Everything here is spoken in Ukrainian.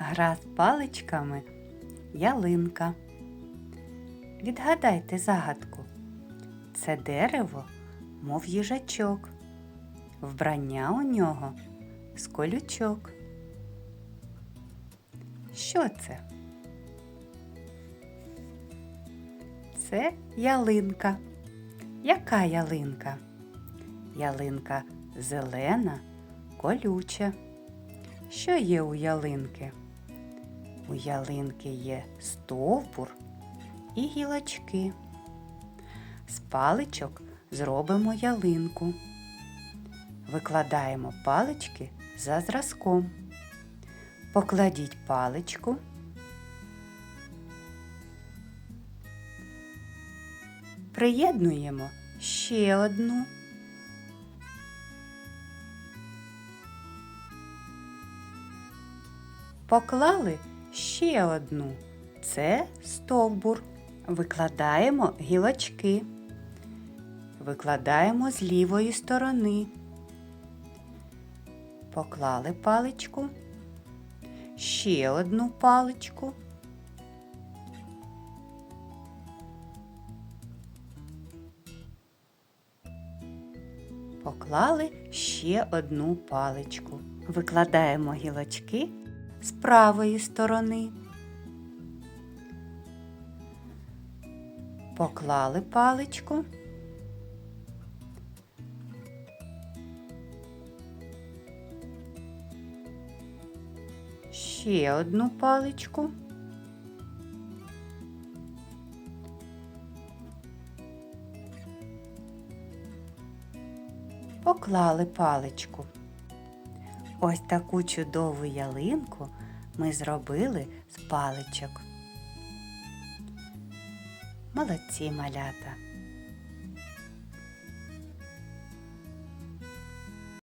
Гра з паличками ялинка. Відгадайте загадку. Це дерево, мов їжачок. Вбрання у нього з колючок. Що це? Це ялинка. Яка ялинка? Ялинка зелена, колюча. Що є у ялинки? У ялинки є стовбур і гілочки. З паличок зробимо ялинку. Викладаємо палички за зразком. Покладіть паличку. Приєднуємо ще одну. Поклали ще одну. Це стовбур. Викладаємо гілочки. Викладаємо з лівої сторони. Поклали паличку. Ще одну паличку. Поклали ще одну паличку. Викладаємо гілочки з правої сторони. Поклали паличку. Ще одну паличку. Поклали паличку. Ось таку чудову ялинку ми зробили з паличок. Молодці малята!